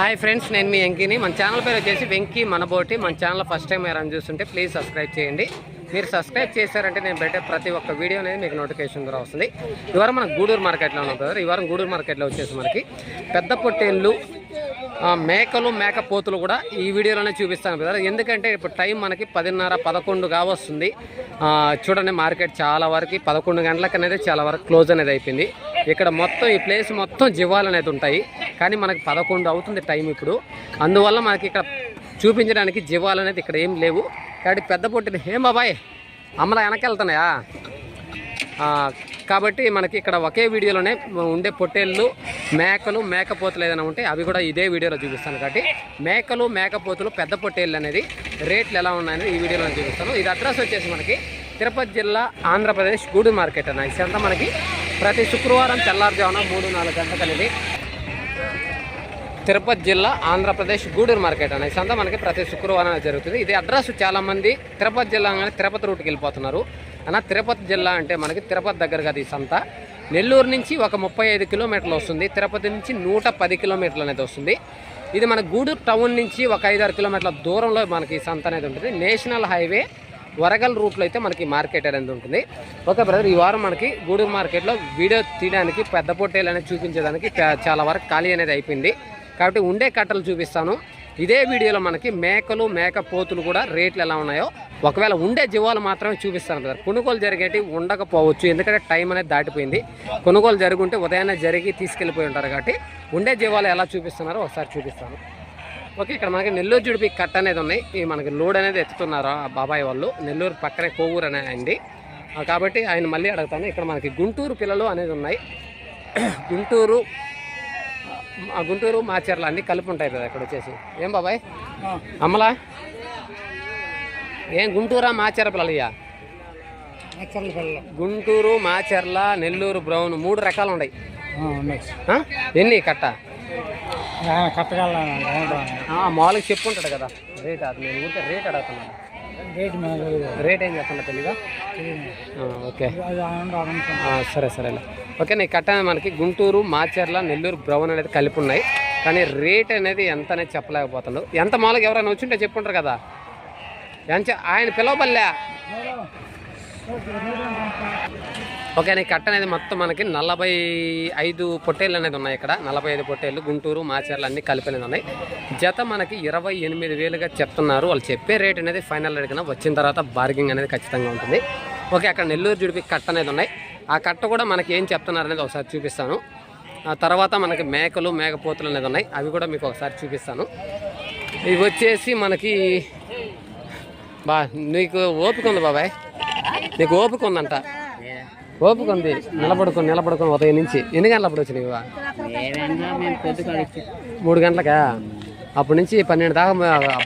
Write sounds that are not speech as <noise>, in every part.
Hi friends నేను మీ వెంకీని. మన channel పేరు వచ్చేసి వెంకీ మనబోటి. మన ఛానల్ ఫస్ట్ టైం ఎవరైనా చూస్తుంటే ప్లీజ్ సబ్స్క్రైబ్ చేయండి. మీరు సబ్స్క్రైబ్ చేశారంటే నేను పెట్టే ప్రతి ఒక్క వీడియో అనేది మీకు నోటిఫికేషన్ ద్వారా వస్తుంది. ఈ వారం మన గూడూరు మార్కెట్లో ఉన్నాం కదా ఈ వారం గూడూరు మార్కెట్లో వచ్చేసి మనకి పెద్ద పొట్టేళ్ళు మేకలు మేకలు మేకపోతులు కూడా ఈ వీడియోలోనే చూపిస్తాను కదా. ఎందుకంటే ఇప్పుడు టైం మనకి పదిన్నర పదకొండు కావస్తుంది. చూడండి మార్కెట్ చాలా వరకు పదకొండు గంటలకు అనేది చాలా వరకు క్లోజ్ అనేది అయిపోయింది. ఇక్కడ మొత్తం ఈ ప్లేస్ మొత్తం జీవాలు అనేది ఉంటాయి. కానీ మనకు పదకొండు అవుతుంది టైం ఇప్పుడు. అందువల్ల మనకి ఇక్కడ చూపించడానికి జీవాలు అనేది ఇక్కడ ఏం లేవు. కాబట్టి పెద్ద పొట్టిది ఏం బాబాయ్ అమ్మలా వెనకెళ్తున్నాయా కాబట్టి మనకి ఇక్కడ ఒకే వీడియోలోనే ఉండే పొట్టేళ్ళు మేకలు మేకపోతులు ఏదైనా ఉంటే అవి కూడా ఇదే వీడియోలో చూపిస్తాను. కాబట్టి మేకలు మేకపోతులు పెద్ద పొట్టేళ్ళు అనేది రేట్లు ఎలా ఉన్నాయని ఈ వీడియోలో చూపిస్తాను. ఇది అడ్రస్ వచ్చేసి మనకి తిరుపతి జిల్లా ఆంధ్రప్రదేశ్ గూడు మార్కెట్ అన్న. ఇదంతా మనకి ప్రతి శుక్రవారం తెల్లారుజామున మూడు నాలుగు గంటలకు అనేది తిరుపతి జిల్లా ఆంధ్రప్రదేశ్ గూడూరు మార్కెట్ అనే సంత మనకి ప్రతి శుక్రవారం జరుగుతుంది. ఇది అడ్రస్ చాలామంది తిరుపతి జిల్లా కానీ తిరుపతి రూట్కి వెళ్ళిపోతున్నారు. అన్న తిరుపతి జిల్లా అంటే మనకి తిరుపతి దగ్గర కదా ఈ సంత. నెల్లూరు నుంచి ఒక ముప్పై ఐదు కిలోమీటర్లు వస్తుంది. తిరుపతి నుంచి నూట పది కిలోమీటర్లు అనేది వస్తుంది. ఇది మన గూడూరు టౌన్ నుంచి ఒక ఐదారు కిలోమీటర్ల దూరంలో మనకి ఈ సంత అనేది ఉంటుంది. నేషనల్ హైవే వరగల్ రూట్లో అయితే మనకి మార్కెట్ అనేది ఉంటుంది. ఓకే బ్రదర్ ఈ వారం మనకి గూడూరు మార్కెట్లో వీడియో తీయడానికి పెద్ద పొట్టేలు అనేది చూపించడానికి చాలా వరకు ఖాళీ అనేది అయిపోయింది. కాబట్టి ఉండే కట్టలు చూపిస్తాను. ఇదే వీడియోలో మనకి మేకలు మేక పోతులు కూడా రేట్లు ఎలా ఉన్నాయో ఒకవేళ ఉండే జీవాలు మాత్రమే చూపిస్తాను కదా. కొనుగోలు జరిగేటి ఉండకపోవచ్చు ఎందుకంటే టైం అనేది దాటిపోయింది. కొనుగోలు జరుగుంటే ఉదయాన్నే జరిగి తీసుకెళ్ళిపోయి ఉంటారు కాబట్టి ఉండే జీవాలు ఎలా చూపిస్తున్నారో ఒకసారి చూపిస్తాను. ఓకే ఇక్కడ మనకి నెల్లూరు జుడిపి కట్ట అనేది ఉన్నాయి. ఈ మనకి లోడ్ అనేది ఎత్తుతున్నారు ఆ బాబాయ్ వాళ్ళు. నెల్లూరు పక్కనే కోవూరు అనే అండి కాబట్టి ఆయన మళ్ళీ అడుగుతాను. ఇక్కడ మనకి గుంటూరు పిల్లలు అనేది ఉన్నాయి. గుంటూరు గుంటూరు మాచర్ల అన్నీ కలిపి ఉంటాయి కదా ఇక్కడ వచ్చేసి. ఏం బాబాయ్? అమ్మలా? ఏం గుంటూరా మాచర్ల పిల్లలు ఇయ్యా గుంటూరు మాచర్ల నెల్లూరు బ్రౌన్ మూడు రకాలు ఉన్నాయి? ఎన్ని కట్ట? మామూలుగా చెప్పుంటాడు కదా. రేట్ అది నేను ఊరికే రేట్ అడుగుతున్నాను రేట్ రేట్ ఏం చెప్తున్నా తెలీదా? ఆ, ఓకే. సరే సరేలే. ఓకే నీ కట్ట మనకి గుంటూరు మాచర్ల నెల్లూరు బ్రౌన్ అనేది కలిపి ఉన్నాయి కానీ రేట్ అనేది ఎంత అనేది చెప్పలేకపోతున్నాడు ఎంత మామూలుగా ఎవరైనా వచ్చింటే చెప్పుంటారు కదా. ఎంత ఆయన పిలవబల్లే ఓకే నీ కట్ట అనేది మొత్తం మనకి నలభై ఐదు పొట్టేళ్ళు అనేది ఉన్నాయి ఇక్కడ. నలభై ఐదు పొట్టేళ్ళు గుంటూరు మాచేర్లు అన్నీ కలిపి ఉన్నాయి. జత మనకి ఇరవై ఎనిమిది వేలుగా చెప్తున్నారు. వాళ్ళు చెప్పే రేట్ అనేది ఫైనల్ రేట్ కన్నా వచ్చిన తర్వాత బార్గింగ్ అనేది ఖచ్చితంగా ఉంటుంది. ఓకే అక్కడ నెల్లూరు జుడిపి కట్ట అనేది ఉన్నాయి. ఆ కట్ట కూడా మనకి ఏం చెప్తున్నారు అనేది ఒకసారి చూపిస్తాను. ఆ తర్వాత మనకి మేకలు మేకపోతులు అనేది ఉన్నాయి. అవి కూడా మీకు ఒకసారి చూపిస్తాను. ఇవి వచ్చేసి మనకి బా నీకు ఓపిక ఉంది బాబాయ్? నీకు ఓపిక ఉందంట? ఓపిక ఉంది. నిలబడుకొని నిలబడుకొని ఉదయం నుంచి. ఎన్ని గంటలప్పుడు వచ్చినాయి మూడు గంటలకా? అప్పటి నుంచి పన్నెండు దాకా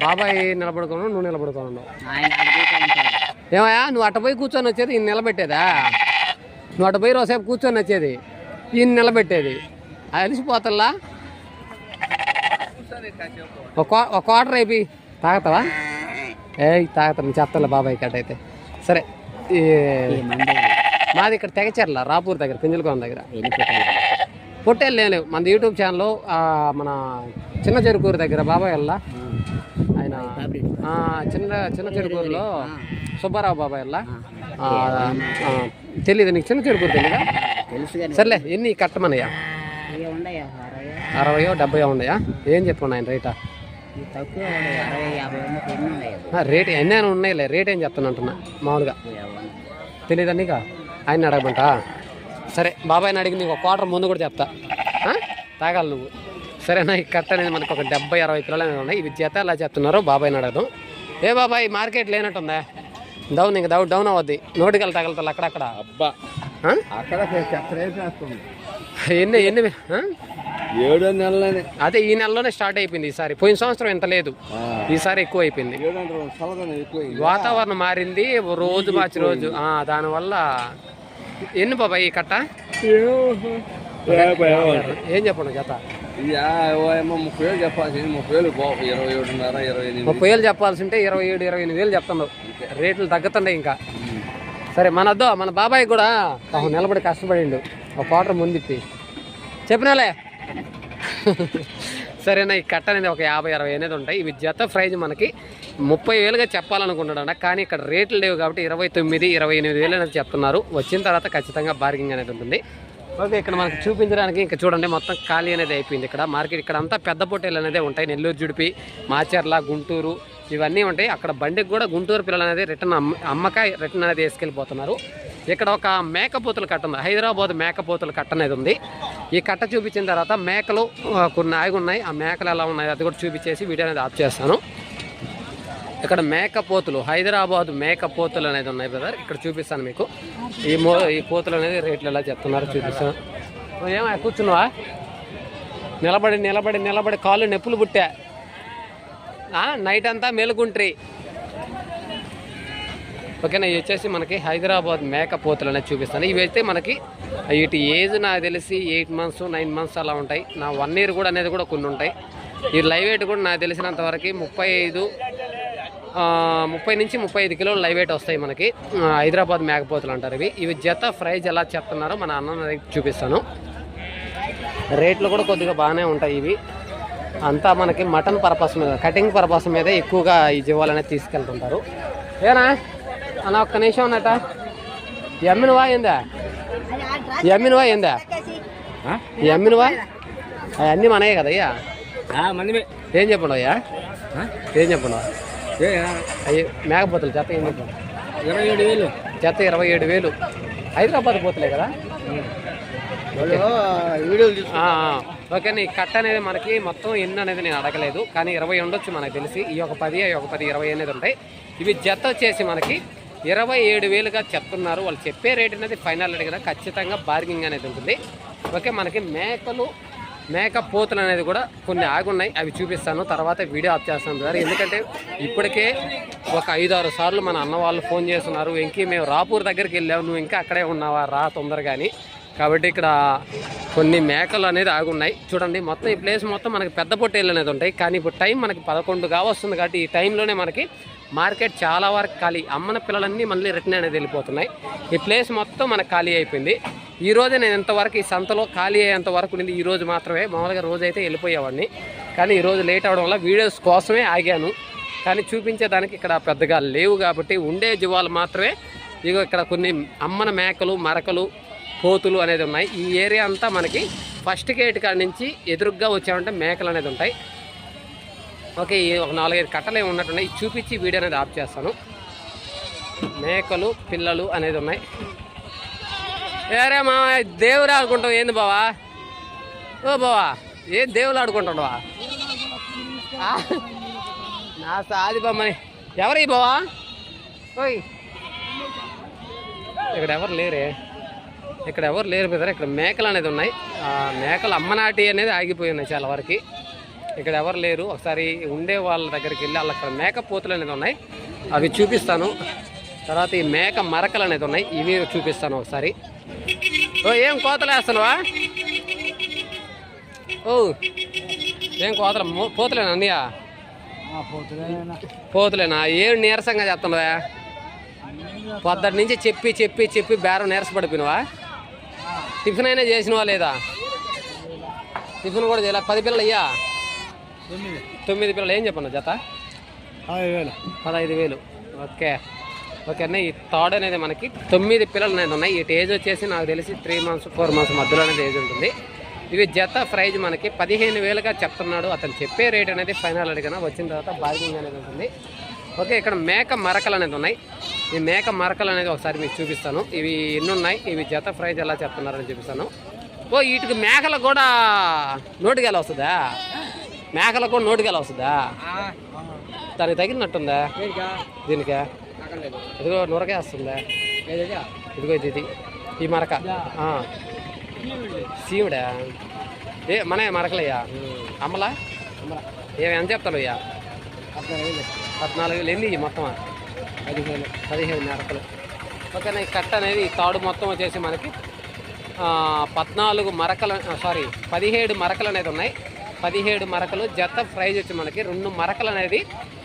బాబాయ్ నిలబడుకోను నువ్వు నిలబడుకోను ఏమయ్యా నువ్వు అట్ట పోయి కూర్చొని వచ్చేది నిలబెట్టేదా? నువ్వు అట్ట పోయి రోజేపు కూర్చొని వచ్చేది ఈయన నిలబెట్టేది. అలిసిపోతల్లా? ఒక క్వా- ఒక క్వార్టర్ అయిపోయి తాగుతావా? ఏ తాగుతాను. చెప్తాలే బాబాయ్ కట్ అయితే. సరే ఈ మాది ఇక్కడ తెగచర్ల రాపూర్ దగ్గర పింజలకోన దగ్గర. పొట్టేళ్ళు? లేవు. మన యూట్యూబ్ ఛానల్లో ఆ, మన చిన్న చెరుకూరు దగ్గర బాబాయ్ వల్ల ఆయన చిన్న చిన్న చెరుకూరులో సుబ్బారావు బాబాయ్ వల్ల తెలీదు నీకు? చిన్న తెలుసు కానీ సర్లే ఎన్ని కట్టమనయ్యా అరవై అరవయో. డెబ్బయో ఉన్నాయా ఏం చెప్పండి ఆయన రేటా? రేట్ ఎన్ని అయినా ఉన్నాయిలే రేట్ ఏం చెప్తాను అంటున్నా మామూలుగా. తెలీదా నీకా? ఆయన అడగమంటా? సరే బాబాయ్ని అడిగి నీకు ఒక క్వార్టర్ ముందు కూడా చెప్తా? తాగాలి నువ్వు. సరేనా ఈ కట్ట అనేది మనకు ఒక డెబ్బై అరవై కిలోలు ఉన్నాయి. ఇవి జత ఎలా చెప్తున్నారు బాబాయ్ని అడగదాం. ఏ బాబాయ్ మార్కెట్ లేనట్టుందా? డౌన్ ఇంకా డౌన్ డౌన్ అవద్ది. నోటికల్ తగలుతారు అక్కడక్కడ. అబ్బా? అక్కడ ఎన్ని ఎన్ని? ఏడో నెలలని. అదే ఈ నెలలోనే స్టార్ట్ అయిపోయింది ఈసారి. పోయిన సంవత్సరం ఎంత లేదు. ఈసారి ఎక్కువ అయిపోయింది. వాతావరణం మారింది. రోజు మార్చి రోజు. ఆ, దానివల్ల ఎన్ని బాబాయ్ ఈ కట్ట? ఏం చెప్పండి జత? ఏమో ముప్పై వేలు చెప్పాల్సింది ముప్పై వేలు ఇరవై ఏడున్నర ఇరవై ఎనిమిది. ముప్పై వేలు చెప్పాల్సి ఉంటే ఇరవై ఏడు ఇరవై ఎనిమిది వేలు చెప్తున్నావు. రేట్లు తగ్గుతుండే ఇంకా. సరే మన వద్దు మన బాబాయ్ కూడా పాపం నిలబడి కష్టపడిండు. ఒక క్వార్టర్ ముందు ఇప్పి. చెప్పినాలే <laughs> సరేనా ఈ కట్ట అనేది ఒక యాభై అరవై అనేది ఉంటాయి. ఇవి జత ప్రైజ్ మనకి ముప్పై వేలుగా చెప్పాలనుకుంటున్నాడు కానీ ఇక్కడ రేట్లు లేవు కాబట్టి ఇరవై తొమ్మిది ఇరవై ఎనిమిది వేలు అనేది చెప్తున్నారు. వచ్చిన తర్వాత ఖచ్చితంగా బార్గింగ్ అనేది ఉంటుంది. ఓకే ఇక్కడ మనకు చూపించడానికి ఇంకా చూడండి మొత్తం ఖాళీ అనేది అయిపోయింది ఇక్కడ. మార్కెట్ ఇక్కడ అంతా పెద్ద పొట్టేలు అనేది ఉంటాయి. నెల్లూరు జుడిపి మాచర్ల గుంటూరు ఇవన్నీ ఉంటాయి. అక్కడ బండికి కూడా గుంటూరు పిల్లలు అనేది రిటర్న్ అమ్మ అమ్మకాయ రిటర్న్ అనేది వేసుకెళ్ళిపోతున్నారు. ఇక్కడ ఒక మేకపోతుల కట్ట ఉంది. హైదరాబాద్ మేకపోతుల కట్ట అనేది ఉంది. ఈ కట్ట చూపించిన తర్వాత మేకలు కొన్ని ఆగి ఉన్నాయి. ఆ మేకలు ఎలా ఉన్నాయి అది కూడా చూపించేసి వీడియో అనేది ఆఫ్ చేస్తాను. ఇక్కడ మేకపోతులు హైదరాబాద్ మేకపోతులు అనేది ఉన్నాయి బ్రదర్ ఇక్కడ చూపిస్తాను మీకు. ఈ మో ఈ పోతులు అనేది రేట్లు ఎలా చెప్తున్నారు చూపిస్తాను. ఏమో ఏమా కూర్చున్నావా? నిలబడి నిలబడి నిలబడి కాళ్ళు నొప్పులు పుట్టా. నైట్ అంతా మేలుకుంట్రీ. ఓకేనా ఇవి వచ్చేసి మనకి హైదరాబాద్ మేకపోతులు అనేది చూపిస్తాను. ఇవి అయితే మనకి వీటి ఏజ్ నాకు తెలిసి ఎయిట్ మంత్స్ నైన్ మంత్స్ అలా ఉంటాయి. నా వన్ ఇయర్ కూడా అనేది కూడా కొన్ని ఉంటాయి. ఈ లైవ్ వెయిట్ కూడా నాకు తెలిసినంత వరకు ముప్పై ఐదు ముప్పై నుంచి ముప్పై ఐదు కిలోలు లైవ్ వెయిట్ వస్తాయి మనకి. హైదరాబాద్ మేకపోతులు అంటారు ఇవి. ఇవి జత ప్రైజ్ ఎలా చెప్తున్నారో మన అన్న చూపిస్తాను. రేట్లు కూడా కొద్దిగా బాగానే ఉంటాయి ఇవి. అంతా మనకి మటన్ పర్పస్ మీద కటింగ్ పర్పస్ మీద ఎక్కువగా ఈ జీవాలు అనేది తీసుకెళ్తుంటారు. ఏనా? అన్న ఒక్క నిమిషం ఉన్నట ఎమ్మినవా ఏందా? ఎమ్మినవా ఏందా? ఎమ్మినవా అవన్నీ మనయే కదా అయ్యా. మంది ఏం చెప్పండు అయ్యా ఏం చెప్పండు అయ్యి మేకపోతులు జత ఏం చెప్పండు ఇరవై ఏడు వేలు. జత ఇరవై ఏడు వేలు. హైదరాబాద్ పోతులే కదా. ఓకే. నీ కట్ట అనేది మనకి మొత్తం ఎన్ని అనేది నేను అడగలేదు. కానీ ఇరవై ఉండొచ్చు మనకు తెలిసి. ఈ ఒక పది ఈ ఒక పది ఇరవై అనేది ఉంటాయి. ఇవి జత వచ్చేసి మనకి ఇరవై ఏడు వేలుగా చెప్తున్నారు. వాళ్ళు చెప్పే రేట్ అనేది ఫైనల్ అడిగిన ఖచ్చితంగా బార్గింగ్ అనేది ఉంటుంది. ఓకే మనకి మేకలు మేకప్ పోతులు అనేది కూడా కొన్ని ఆగున్నాయి. అవి చూపిస్తాను. తర్వాత వీడియో ఆఫ్ చేస్తాను సార్ ఎందుకంటే ఇప్పటికే ఒక ఐదు ఆరు సార్లు మన అన్న వాళ్ళు ఫోన్ చేస్తున్నారు. ఇంకే మేము రాపూర్ దగ్గరికి వెళ్ళాము నువ్వు ఇంకా అక్కడే ఉన్నావా? రా తొందరగాని. కాబట్టి ఇక్కడ కొన్ని మేకలు అనేది ఆగున్నాయి. చూడండి మొత్తం ఈ ప్లేస్ మొత్తం మనకి పెద్ద పొట్టేళ్ళు అనేది ఉంటాయి. కానీ ఇప్పుడు టైం మనకి పదకొండు వస్తుంది కాబట్టి ఈ టైంలోనే మనకి మార్కెట్ చాలా వరకు ఖాళీ. అమ్మన పిల్లలన్నీ మళ్ళీ రిటర్న్ అనేది వెళ్ళిపోతున్నాయి. ఈ ప్లేస్ మొత్తం మనకు ఖాళీ అయిపోయింది. ఈ రోజు నేను ఎంతవరకు ఈ సంతలో ఖాళీ అయ్యేంత వరకు ఉండింది. ఈ రోజు మాత్రమే మామూలుగా రోజు అయితే వెళ్ళిపోయేవాడిని. కానీ ఈరోజు లేట్ అవడం వల్ల వీడియోస్ కోసమే ఆగాను. కానీ చూపించేదానికి ఇక్కడ పెద్దగా లేవు కాబట్టి ఉండే జీవాలు మాత్రమే. ఇగో ఇక్కడ కొన్ని అమ్మన మేకలు మరకలు కోతులు అనేది ఉన్నాయి. ఈ ఏరియా అంతా మనకి ఫస్ట్ గేట్ కాడ నుంచి ఎదురుగ్గా వచ్చామంటే మేకలు అనేది ఉంటాయి. ఓకే ఈ ఒక నాలుగైదు కట్టలు ఏమి ఉన్నట్టున్నాయి. చూపించి వీడియో అనేది ఆఫ్ చేస్తాను. మేకలు పిల్లలు అనేది ఉన్నాయి. ఏరే మా దేవుడు ఆడుకుంటావు. ఏంది బావా? ఓ బావా ఏం దేవుడు ఆడుకుంటావా నా సాది బొమ్మని. ఎవరు బావా? ఓయ్. ఇక్కడ ఎవరు లేరే? ఇక్కడ ఎవరు లేరు బ్రదర్ ఇక్కడ మేకలు అనేది ఉన్నాయి. ఆ మేకలు అమ్మనాటి అనేది ఆగిపోయి ఉన్నాయి చాలా వరకు. ఇక్కడ ఎవరు లేరు. ఒకసారి ఉండే వాళ్ళ దగ్గరికి వెళ్ళి వాళ్ళ అక్కడ మేక పోతులు అనేది ఉన్నాయి. అవి చూపిస్తాను. తర్వాత ఈ మేక మరకలు అనేది ఉన్నాయి. ఇవి చూపిస్తాను ఒకసారి. ఓ ఏం కోతలు వేస్తున్నావా? ఓ ఏం కోతలు? పోతులేనా అన్నయ్య? పోతులేనా? ఏం నీరసంగా చెప్తున్నావా పొద్దుటి నుంచి చెప్పి చెప్పి చెప్పి బేరం నీరసపడిపోయినవా టిఫిన్ అయినా చేసినవా లేదా? టిఫిన్ కూడా చేయలే. పది పిల్లలు అయ్యా? తొమ్మిది. పిల్లలు. ఏం చెప్పను జత? పదహైదు వేలు. ఓకే. ఓకే అన్న ఈ థర్డ్ అనేది మనకి తొమ్మిది పిల్లలు అనేది ఉన్నాయి. ఈ ఏజ్ వచ్చేసి నాకు తెలిసి త్రీ మంత్స్ ఫోర్ మంత్స్ మధ్యలో అనేది ఏజ్ ఉంటుంది. ఇవి జత ప్రైజ్ మనకి పదిహేను వేలుగా చెప్తున్నాడు. అతను చెప్పే రేట్ అనేది ఫైనల్ అడిగిన. వచ్చిన తర్వాత బార్గింగ్ అనేది ఉంటుంది. ఓకే ఇక్కడ మేక మరకలు అనేది ఉన్నాయి. ఈ మేక మరకలు అనేది ఒకసారి మీకు చూపిస్తాను. ఇవి ఎన్ని ఉన్నాయి ఇవి జత ప్రైజ్ ఎలా చెప్తున్నారని చూపిస్తాను. ఓ వీటికి మేకలకు కూడా నోటికెళ్ళ వస్తుందా? మేకలకు కూడా నోటికెళ్ళ వస్తుందా? దానికి తగిలినట్టుందా? దీనికా? ఇదిగో నూరకాయ వస్తుందా? ఇదిగో ఇది ఇది. ఈ మరక. సీవుడా? ఏ మన మరకలయ్యా? అమ్మలా? ఏమి ఎంత చెప్తాను అయ్యా పద్నాలుగు వేలు. ఎన్ని ఇవి మొత్తం పదిహేను పదిహేను మరకలు. ఓకేనా ఈ కట్ట అనేది ఈ తాడు మొత్తం వచ్చేసి మనకి పద్నాలుగు మరకలు సారీ పదిహేడు మరకలు అనేది ఉన్నాయి. పదిహేడు మరకలు జత ప్రైజ్ వచ్చి మనకి రెండు మరకలు అనేది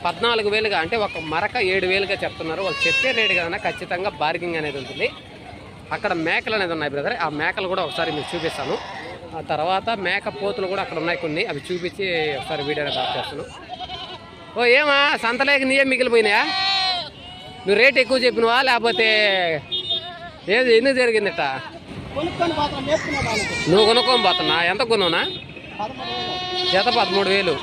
పద్నాలుగు వేలుగా అంటే ఒక మరక ఏడు వేలుగా చెప్తున్నారు. వాళ్ళు చెప్పే రేటు కన్నా ఖచ్చితంగా బార్గింగ్ అనేది ఉంటుంది. అక్కడ మేకలు అనేది ఉన్నాయి బ్రదర్. ఆ మేకలు కూడా ఒకసారి మీకు చూపిస్తాను. ఆ తర్వాత మేక పోతులు కూడా అక్కడ ఉన్నాయి కొన్ని. అవి చూపించి ఒకసారి వీడియో ఆఫ్ చేస్తాను. ఓ ఏమా సంతలేక నీయే మిగిలిపోయినాయా? నువ్వు రేట్ ఎక్కువ చెప్పినవా? లేకపోతే ఏది ఎందుకు జరిగిందట? నువ్వు కొనుక్కొని పోతున్నా ఎంత కొనున్నా జత పదమూడు వేలు.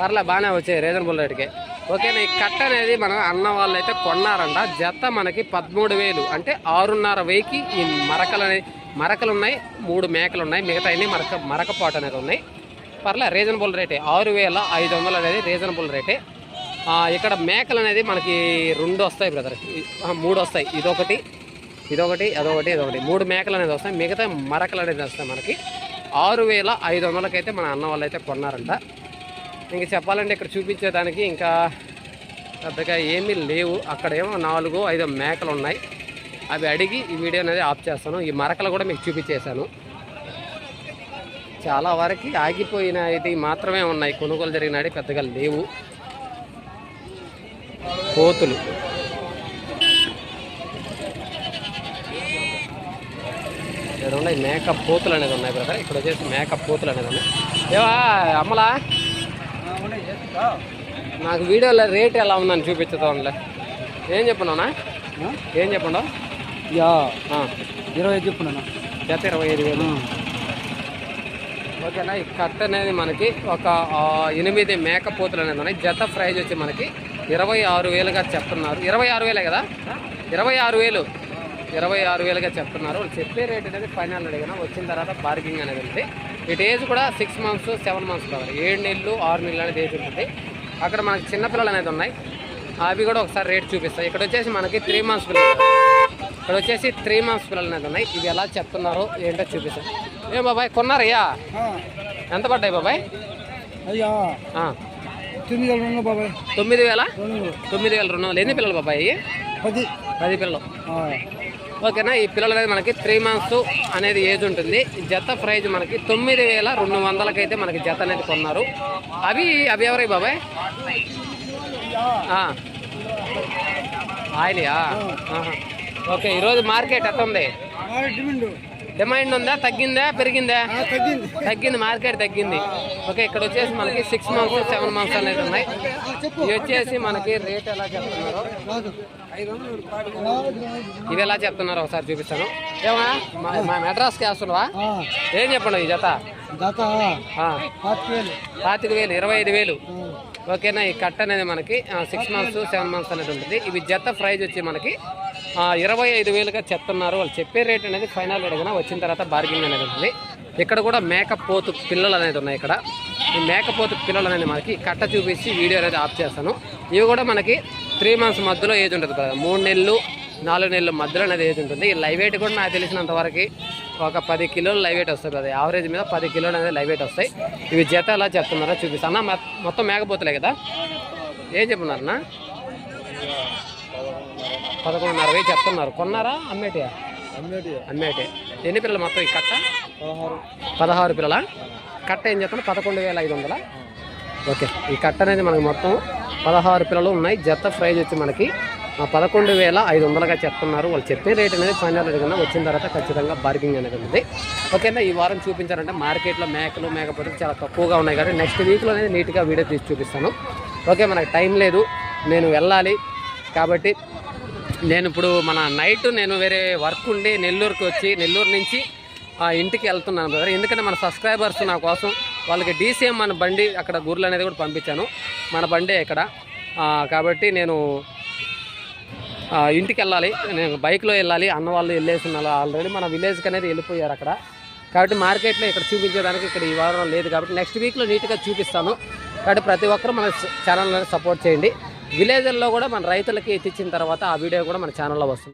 పర్లే బాగానే వచ్చాయి రీజనబుల్ రేట్కి ఓకేనా ఈ కట్ట అనేది మనం అన్న వాళ్ళు అయితే కొన్నారంట. జత మనకి పదమూడు వేలు. అంటే ఆరున్నర వెయ్యికి ఈ మరకలు అనేది మరకలు ఉన్నాయి మూడు మేకలు ఉన్నాయి మిగతా అన్ని మరక మరకపాటు అనేది ఉన్నాయి. పర్లే రీజనబుల్ రేటే ఆరు వేల ఐదు వందలు అనేది రీజనబుల్ రేటే ఇక్కడ మేకలు అనేది మనకి రెండు వస్తాయి బ్రదర్. మూడు వస్తాయి. ఇదొకటి ఇదొకటి అదొకటి ఇదొకటి. మూడు మేకలు అనేది వస్తాయి. మిగతా మరకలు అనేది వస్తాయి మనకి. ఆరు వేల ఐదు వందలకైతే మన అన్న వాళ్ళు అయితే కొన్నారంట. ఇంక చెప్పాలంటే ఇక్కడ చూపించేదానికి ఇంకా పెద్దగా ఏమీ లేవు. అక్కడేమో నాలుగు ఐదు మేకలు ఉన్నాయి అవి అడిగి ఈ వీడియో అనేది ఆఫ్ చేస్తాను. ఈ మరకలు కూడా మీకు చూపించేశాను. చాలా వరకు ఆగిపోయినవి మాత్రమే ఉన్నాయి. కొనుగోలు జరిగినవి పెద్దగా లేవు. కోతులు ఇక్కడ ఉన్నాయి మేకప్ పోతులు అనేది ఉన్నాయి బ్రదర్. ఇక్కడ వచ్చేసి మేకప్ పోతులు అనేది ఉన్నాయి. ఏవా అమ్మలా? నాకు వీడియోలో రేట్ ఎలా ఉందని చూపించుతాంలే ఏం చెప్పినావునా ఏం చెప్పండు? యా ఇరవై చెప్పున్నా జత ఇరవై ఐదు వేలు. ఓకేనా? ఈ కట్ అనేది మనకి ఒక ఎనిమిది మేకపోతులు అనేది ఉన్నాయి. జత ప్రైజ్ వచ్చి మనకి ఇరవై ఆరు వేలుగా చెప్తున్నారు. ఇరవై ఆరు వేలే కదా? ఇరవై ఆరు వేలు. ఇరవై ఆరు వేలుగా చెప్తున్నారు. వాళ్ళు చెప్పే రేట్ అనేది ఫైనల్ అడిగిన. వచ్చిన తర్వాత బార్గింగ్ అనేది ఉంది. ఇటు ఏజ్ కూడా సిక్స్ మంత్స్ సెవెన్ మంత్స్ కావాలి ఏడు నెలలు ఆరు నెలలు అనేది ఏజ్ ఉంటుంది. అక్కడ మనకి చిన్నపిల్లలు అనేది ఉన్నాయి. అవి కూడా ఒకసారి రేట్ చూపిస్తాయి ఇక్కడ వచ్చేసి మనకి త్రీ మంత్స్ పిల్లలు ఇక్కడ వచ్చేసి త్రీ మంత్స్ పిల్లలు అనేది ఉన్నాయి. ఇవి ఎలా చెప్తున్నారు ఏంటో చూపిస్తాయి ఏం బాబాయ్ కొన్నారయ్యా? ఎంత పడ్డాయి బాబాయ్? అయ్యా. తొమ్మిది వేల తొమ్మిది వేల? రెండు వందలు. ఎన్ని పిల్లలు బాబాయ్? పది. పది పిల్లలు. ఓకేనా ఈ పిల్లలు అనేది మనకి త్రీ మంత్స్ అనేది ఏజ్ ఉంటుంది. ఈ జత ప్రైజ్ మనకి తొమ్మిది వేల రెండు వందలకైతే మనకి జత అనేది కొన్నారు. అవి అవి ఎవరై బాబాయ్? ఆ. ఆయిలియా? ఆహా. ఓకే ఈరోజు మార్కెట్ ఎట్ట ఉంది డిమాండ్ ఉందా? తగ్గిందా? పెరిగిందా? తగ్గింది. తగ్గింది. మార్కెట్ తగ్గింది. ఓకే ఇక్కడ వచ్చేసి మనకి సిక్స్ మంత్స్ సెవెన్ మంత్స్ అనేది ఉన్నాయి. ఇవి వచ్చేసి మనకి రేట్ ఎలా చెప్తున్నారు? ఇవి ఎలా చెప్తున్నారు ఒకసారి చూపిస్తాను. ఏమా? మా మా మెడ్రాస్కి వేస్తున్నావా ఏం చెప్పండి ఈ జత? పాతిక వేలు ఇరవై ఐదు వేలు. ఓకేనా ఈ కట్ అనేది మనకి సిక్స్ మంత్స్ సెవెన్ మంత్స్ అనేది ఉంటుంది. ఇవి జత ప్రైజ్ వచ్చి మనకి ఇరవై ఐదు వేలుగా చెప్తున్నారు. వాళ్ళు చెప్పే రేట్ అనేది ఫైనల్ అడిగినా వచ్చిన తర్వాత బార్గింగ్ అనేది ఉంటుంది. ఇక్కడ కూడా మేకపోతు పిల్లలు అనేది ఉన్నాయి ఇక్కడ. ఈ మేకపోతు పిల్లలు అనేది మనకి కట్ట చూపించి వీడియో అనేది ఆఫ్ చేస్తాను. ఇవి కూడా మనకి త్రీ మంత్స్ మధ్యలో ఏజ్ ఉంటుంది కదా. మూడు నెలలు నాలుగు నెలల మధ్యలో అనేది ఏజ్ ఉంటుంది. ఈ లైవ్ వెయిట్ కూడా నాకు తెలిసినంత వరకు ఒక పది కిలోలు లైవ్ వెయిట్ వస్తుంది కదా. యావరేజ్ మీద పది కిలోలు అనేది లైవ్ వెయిట్ వస్తాయి. ఇవి జత ఎలా చెప్తున్నారా చూపిస్తాను. అన్న, మొత్తం మేకపోతులే కదా. ఏం చెప్తున్నారన్నా పదకొండున్నర వెయ్యి చెప్తున్నారు. కొన్నారా? అమ్మేటియా? అమ్మేటి. ఎన్ని పిల్లలు మొత్తం ఈ కట్ట? పదహారు. పిల్లల? కట్ట ఏం చెప్తున్నా పదకొండు వేల ఐదు వందల? ఓకే. ఈ కట్ట అనేది మనకి మొత్తం పదహారు పిల్లలు ఉన్నాయి. జత ప్రైజ్ వచ్చి మనకి పదకొండు వేల ఐదు వందలుగా చెప్తున్నారు. వాళ్ళు చెప్పే రేట్ అనేది ఫైనల్ అడిగిన వచ్చిన తర్వాత ఖచ్చితంగా బార్గింగ్ అనేది ఉంది ఓకేనా ఈ వారం చూపించారంటే మార్కెట్లో మేకలు మేకపోతే చాలా తక్కువగా ఉన్నాయి కాబట్టి నెక్స్ట్ వీక్లో అనేది నీట్గా వీడియో తీసి చూపిస్తాను. ఓకే మనకు టైం లేదు. నేను వెళ్ళాలి కాబట్టి నేను ఇప్పుడు మన నైట్ నేను వేరే వర్క్ ఉండి నెల్లూరుకి వచ్చి నెల్లూరు నుంచి ఆ, ఇంటికి వెళ్తున్నాను బ్రదర్ ఎందుకంటే మన సబ్స్క్రైబర్స్ నా కోసం వాళ్ళకి డీసీఎం మన బండి అక్కడ గుర్లు అనేది కూడా పంపించాను. మన బండే ఇక్కడ. కాబట్టి నేను ఇంటికి వెళ్ళాలి. నేను బైక్లో వెళ్ళాలి. అన్న వాళ్ళు వెళ్ళేస్తున్నారు ఆల్రెడీ మన విలేజ్కి అనేది వెళ్ళిపోయారు అక్కడ. కాబట్టి మార్కెట్లో ఇక్కడ చూపించడానికి ఇక్కడ ఈ వారం లేదు కాబట్టి నెక్స్ట్ వీక్లో నీట్గా చూపిస్తాను. కాబట్టి ప్రతి ఒక్కరూ మన ఛానల్ని సపోర్ట్ చేయండి. విలేజ్ల్లో కూడా మన రైతులకి ఎత్తిచ్చిన తర్వాత ఆ వీడియో కూడా మన ఛానల్లో వస్తుంది.